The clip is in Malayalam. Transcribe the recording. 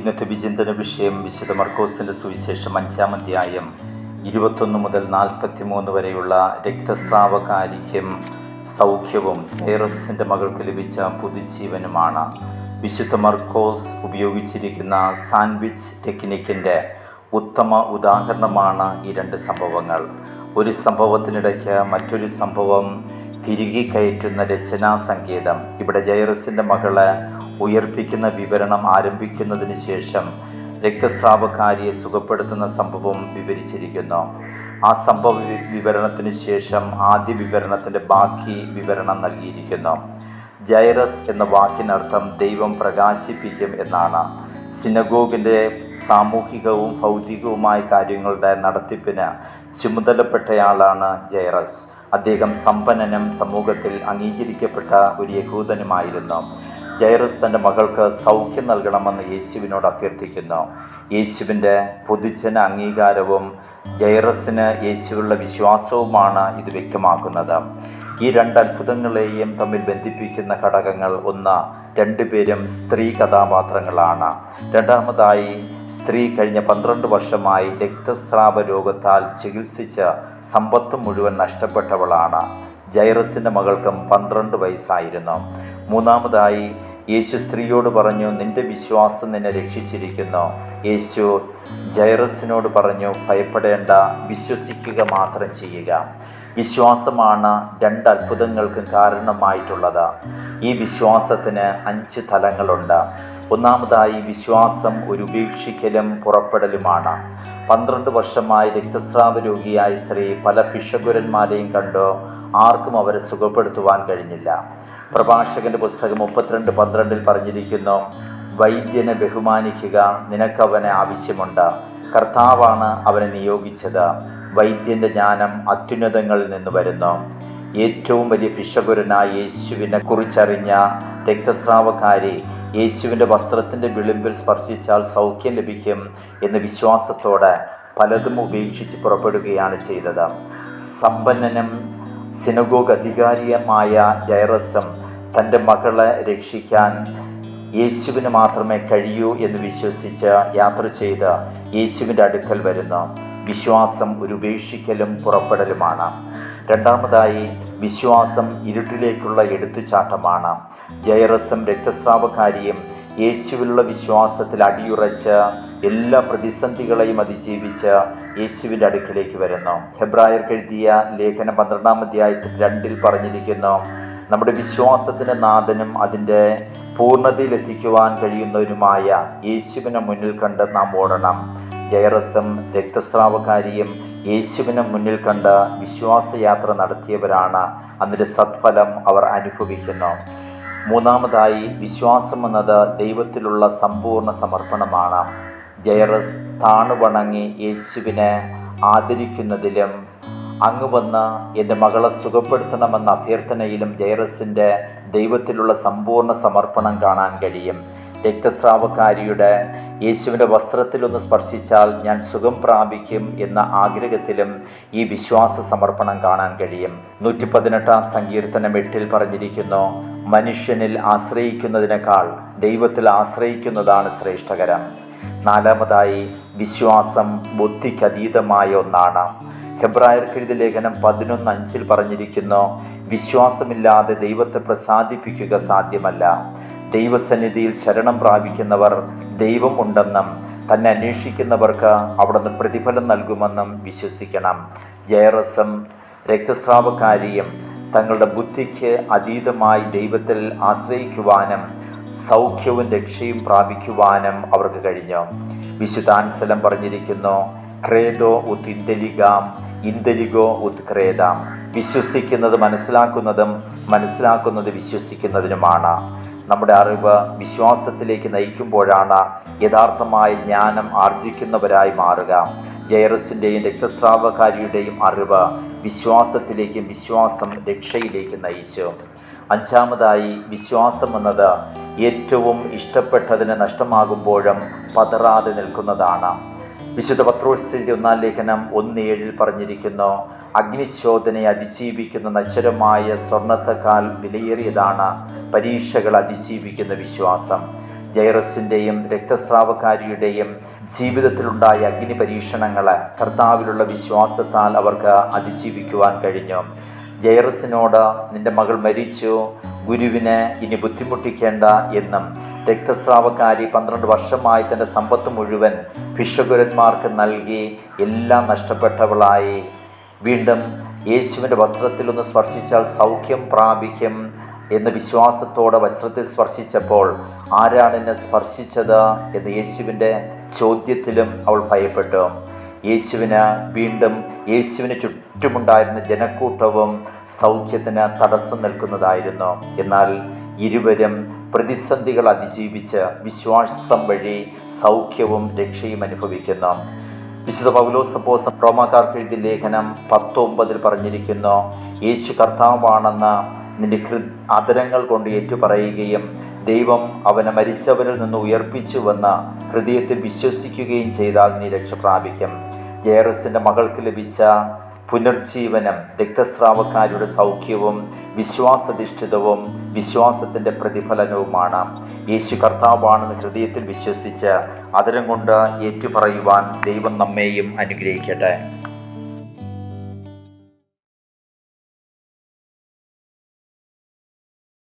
ഇന്നത്തെ വിചിന്തന വിഷയം വിശുദ്ധ മർക്കോസിന്റെ സുവിശേഷം അഞ്ചാം അധ്യായം ഇരുപത്തൊന്ന് മുതൽ നാൽപ്പത്തി മൂന്ന് വരെയുള്ള രക്തസ്രാവകാരിക്കും സൗഖ്യവും ജൈറസിന്റെ മകൾക്ക് ലഭിച്ച പുതുജീവനുമാണ്. വിശുദ്ധ മർക്കോസ് ഉപയോഗിച്ചിരിക്കുന്ന സാൻഡ്വിച്ച് ടെക്നിക്കിന്റെ ഉത്തമ ഉദാഹരണമാണ് ഈ രണ്ട് സംഭവങ്ങൾ. ഒരു സംഭവത്തിനിടയ്ക്ക് മറ്റൊരു സംഭവം തിരികെ കയറ്റുന്ന രചനാ സംഗീതം ഇവിടെ ജൈറസിന്റെ മകളെ ഉയർപ്പിക്കുന്ന വിവരണം ആരംഭിക്കുന്നതിന് ശേഷം രക്തസ്രാവക്കാരിയെ സുഖപ്പെടുത്തുന്ന സംഭവം വിവരിച്ചിരിക്കുന്നു. ആ സംഭവ വിവരണത്തിന് ശേഷം ആദ്യ വിവരണത്തിന്റെ ബാക്കി വിവരണം നൽകിയിരിക്കുന്നു. ജൈറസ് എന്ന വാക്കിനർത്ഥം ദൈവം പ്രകാശിപ്പിക്കും എന്നാണ്. സിനഗോഗിന്റെ സാമൂഹികവും ഭൗതികവുമായ കാര്യങ്ങളുടെ നടത്തിപ്പിന് ചുമതലപ്പെട്ടയാളാണ് ജൈറസ്. അദ്ദേഹം സമ്പന്നനും സമൂഹത്തിൽ അംഗീകരിക്കപ്പെട്ട ഒരു യഹൂദനുമായിരുന്നു. ജൈറസ് തന്റെ മകൾക്ക് സൗഖ്യം നൽകണമെന്ന് യേശുവിനോട് അഭ്യർത്ഥിക്കുന്നു. യേശുവിന്റെ പൊതുജന അംഗീകാരവും ജൈറസിന് യേശുവിലുള്ള വിശ്വാസവുമാണ് ഇത് വ്യക്തമാക്കുന്നത്. ഈ രണ്ട് അത്ഭുതങ്ങളെയും തമ്മിൽ ബന്ധിപ്പിക്കുന്ന ഘടകങ്ങൾ ഒന്ന് രണ്ടുപേരും സ്ത്രീ കഥാപാത്രങ്ങളാണ്. രണ്ടാമതായി സ്ത്രീ കഴിഞ്ഞ പന്ത്രണ്ട് വർഷമായി രക്തസ്രാവ രോഗത്താൽ ചികിത്സിച്ച് സമ്പത്ത് മുഴുവൻ നഷ്ടപ്പെട്ടവളാണ്. ജൈറസിന്റെ മകൾക്കും പന്ത്രണ്ട് വയസ്സായിരുന്നു. മൂന്നാമതായി യേശു സ്ത്രീയോട് പറഞ്ഞു നിന്റെ വിശ്വാസം നിന്നെ രക്ഷിച്ചിരിക്കുന്നു. യേശു ജൈറസിനോട് പറഞ്ഞു ഭയപ്പെടേണ്ട വിശ്വസിക്കുക മാത്രം ചെയ്യുക. വിശ്വാസമാണ് രണ്ട് അത്ഭുതങ്ങൾക്കും കാരണമായിട്ടുള്ളത്. ഈ വിശ്വാസത്തിന് അഞ്ച് തലങ്ങളുണ്ട്. ഒന്നാമതായി വിശ്വാസം ഒരു ഉപേക്ഷിക്കലും പുറപ്പെടലുമാണ്. പന്ത്രണ്ട് വർഷമായി രക്തസ്രാവ രോഗിയായ സ്ത്രീ പല ഭിഷഗുരന്മാരെയും കണ്ടു. ആർക്കും അവരെ സുഖപ്പെടുത്തുവാൻ കഴിഞ്ഞില്ല. പ്രഭാഷകന്റെ പുസ്തകം മുപ്പത്തിരണ്ട് പന്ത്രണ്ടിൽ പറഞ്ഞിരിക്കുന്നു വൈദ്യനെ ബഹുമാനിക്കുക നിനക്കവനെ ആവശ്യമുണ്ട്. കർത്താവാണ് അവനെ നിയോഗിച്ചത്. വൈദ്യന്റെ ജ്ഞാനം അത്യുന്നതങ്ങളിൽ നിന്ന് വരുന്നു. ഏറ്റവും വലിയ ഭിഷകുരനായ യേശുവിനെ കുറിച്ചറിഞ്ഞ രക്തസ്രാവക്കാരി യേശുവിന്റെ വസ്ത്രത്തിന്റെ വിളിമ്പിൽ സ്പർശിച്ചാൽ സൗഖ്യം ലഭിക്കും എന്ന വിശ്വാസത്തോടെ പലതും ഉപേക്ഷിച്ച് പുറപ്പെടുകയാണ് ചെയ്തത്. സമ്പന്നനും സിനഗോഗ് അധികാരിയുമായ ജയറസം തന്റെ മകളെ രക്ഷിക്കാൻ യേശുവിന് മാത്രമേ കഴിയൂ എന്ന് വിശ്വസിച്ച് യാത്ര ചെയ്ത് യേശുവിന്റെ അടുക്കൽ വരുന്നു. വിശ്വാസം ഒരു ഉപേക്ഷിക്കലും പുറപ്പെടലുമാണ്. രണ്ടാമതായി വിശ്വാസം ഇരുട്ടിലേക്കുള്ള എടുത്തുചാട്ടമാണ്. ജയറസം രക്തസ്രാവകാരിയും യേശുവിലുള്ള വിശ്വാസത്തിൽ അടിയുറച്ച് എല്ലാ പ്രതിസന്ധികളെയും അതിജീവിച്ച് യേശുവിന്റെ അടുക്കിലേക്ക് വരുന്നു. ഹെബ്രായർ എഴുതിയ ലേഖനം പന്ത്രണ്ടാം അധ്യായത്തിൽ രണ്ടിൽ പറഞ്ഞിരിക്കുന്നു നമ്മുടെ വിശ്വാസത്തിന്റെ നാഥനും അതിന്റെ പൂർണതയിലെത്തിക്കുവാൻ കഴിയുന്നവരുമായ യേശുവിനെ മുന്നിൽ കണ്ട് നാം ഓടണം. ജയറസം രക്തസ്രാവകാരിയും യേശുവിനെ മുന്നിൽ കണ്ട് വിശ്വാസയാത്ര നടത്തിയവരാണ്. അതിന്റെ സത്ഫലം അവർ അനുഭവിക്കുന്നു. മൂന്നാമതായി വിശ്വാസം എന്നത് ദൈവത്തിലുള്ള സമ്പൂർണ സമർപ്പണമാണ്. ജയറസ് താണുവണങ്ങി യേശുവിനെ ആദരിക്കുന്നതിലും അങ്ങ് വന്ന് എന്റെ മകളെ സുഖപ്പെടുത്തണമെന്ന അഭ്യർത്ഥനയിലും ജയറസിന്റെ ദൈവത്തിലുള്ള സമ്പൂർണ സമർപ്പണം കാണാൻ കഴിയും. രക്തസ്രാവക്കാരിയുടെ യേശുവിന്റെ വസ്ത്രത്തിലൊന്ന് സ്പർശിച്ചാൽ ഞാൻ സുഖം പ്രാപിക്കും എന്ന ആഗ്രഹത്തിലും ഈ വിശ്വാസ സമർപ്പണം കാണാൻ കഴിയും. നൂറ്റി പതിനെട്ടാം സങ്കീർത്തനം എട്ടിൽ പറഞ്ഞിരിക്കുന്നു മനുഷ്യനിൽ ആശ്രയിക്കുന്നതിനേക്കാൾ ദൈവത്തിൽ ആശ്രയിക്കുന്നതാണ് ശ്രേഷ്ഠകരം. നാലാമതായി വിശ്വാസം ബുദ്ധിക്കതീതമായ ഒന്നാണ്. ഹെബ്രായർക്കെഴുതി ലേഖനം പതിനൊന്ന് അഞ്ചിൽ പറഞ്ഞിരിക്കുന്നു വിശ്വാസമില്ലാതെ ദൈവത്തെ പ്രസാദിപ്പിക്കുക സാധ്യമല്ല. ദൈവസന്നിധിയിൽ ശരണം പ്രാപിക്കുന്നവർ ദൈവം ഉണ്ടെന്നും തന്നെ അന്വേഷിക്കുന്നവർക്ക് അവിടുന്ന് പ്രതിഫലം നൽകുമെന്നും വിശ്വസിക്കണം. ജയറസം രക്തസ്രാവക്കാരിയും തങ്ങളുടെ ബുദ്ധിക്ക് അതീതമായി ദൈവത്തിൽ ആശ്രയിക്കുവാനും സൗഖ്യവും രക്ഷയും പ്രാപിക്കുവാനും അവർക്ക് കഴിഞ്ഞു. വിശുദ്ധാൻസലം പറഞ്ഞിരിക്കുന്നു ക്രേതോ ഉത് ഇന്തലിഗാം ഇന്തലിഗോ ഉത് ക്രേതാം വിശ്വസിക്കുന്നത് മനസ്സിലാക്കുന്നതും മനസ്സിലാക്കുന്നത് വിശ്വസിക്കുന്നതിനുമാണ്. നമ്മുടെ അറിവ് വിശ്വാസത്തിലേക്ക് നയിക്കുമ്പോഴാണ് യഥാർത്ഥമായ ജ്ഞാനം ആർജിക്കുന്നവരായി മാറുക. ജൈറസിന്റെയും രക്തസ്രാവകാരിയുടെയും അറിവ് വിശ്വാസത്തിലേക്കും വിശ്വാസം രക്ഷയിലേക്കും നയിച്ചു. അഞ്ചാമതായി വിശ്വാസം എന്നത് ഏറ്റവും ഇഷ്ടപ്പെട്ടതിന് നഷ്ടമാകുമ്പോഴും പതറാതെ നിൽക്കുന്നതാണ്. വിശുദ്ധ പത്രോസ്തിന്റെ ഒന്നാം ലേഖനം ഒന്ന് ഏഴിൽ പറഞ്ഞിരിക്കുന്നു അഗ്നിശോധനയെ അതിജീവിക്കുന്ന നശ്വരമായ സ്വർണത്തെക്കാൾ വിലയേറിയതാണ് പരീക്ഷകൾ അതിജീവിക്കുന്ന വിശ്വാസം. ജൈറസിന്റെയും രക്തസ്രാവക്കാരിയുടെയും ജീവിതത്തിലുണ്ടായ അഗ്നി പരീക്ഷണങ്ങളെ കർത്താവിലുള്ള വിശ്വാസത്താൽ അവർക്ക് അതിജീവിക്കുവാൻ കഴിഞ്ഞു. ജൈറസിനോട് നിന്റെ മകൾ മരിച്ചു. ഗുരുവിനെ ഇനി ബുദ്ധിമുട്ടിക്കേണ്ട എന്നും രക്തസ്രാവക്കാരി പന്ത്രണ്ട് വർഷമായി തന്റെ സമ്പത്ത് മുഴുവൻ ഭിഷകുരന്മാർക്ക് നൽകി എല്ലാം നഷ്ടപ്പെട്ടവളായി. വീണ്ടും യേശുവിന്റെ വസ്ത്രത്തിൽ ഒന്ന് സ്പർശിച്ചാൽ സൗഖ്യം പ്രാപിക്കും എന്ന വിശ്വാസത്തോടെ വസ്ത്രത്തിൽ സ്പർശിച്ചപ്പോൾ ആരാണ് എന്നെ സ്പർശിച്ചത് എന്ന് യേശുവിന്റെ ചോദ്യത്തിലും അവൾ ഭയപ്പെട്ടു. യേശുവിന് വീണ്ടും യേശുവിന് ചുറ്റുമുണ്ടായിരുന്ന ജനക്കൂട്ടവും സൗഖ്യത്തിന് തടസ്സം നിൽക്കുന്നതായിരുന്നു. എന്നാൽ ഇരുവരും പ്രതിസന്ധികൾ അതിജീവിച്ച് വിശ്വാസം വഴി സൗഖ്യവും രക്ഷയും അനുഭവിക്കുന്നു. വിശുദ്ധ പൗലോസപ്പോസ് റോമാക്കാർക്ക് എഴുതിയ ലേഖനം പത്തൊമ്പതിൽ പറഞ്ഞിരിക്കുന്നു യേശു കർത്താവാണെന്ന് നിന്റെ ഹൃ ആദരങ്ങൾ കൊണ്ട് ഏറ്റുപറയുകയും ദൈവം അവനെ മരിച്ചവരിൽ നിന്ന് ഉയർപ്പിച്ചുവെന്ന് ഹൃദയത്തിൽ വിശ്വസിക്കുകയും ചെയ്താൽ നീ രക്ഷ പ്രാപിക്കും. ജയറസിന്റെ മകൾക്ക് ലഭിച്ച പുനർജീവനം രക്തസ്രാവക്കാരുടെ സൗഖ്യവും വിശ്വാസധിഷ്ഠിതവും വിശ്വാസത്തിന്റെ പ്രതിഫലനവുമാണ്. യേശു കർത്താവാണെന്ന് ഹൃദയത്തിൽ വിശ്വസിച്ച് അതിരം കൊണ്ട് ഏറ്റുപറയുവാൻ ദൈവം നമ്മെയും അനുഗ്രഹിക്കട്ടെ.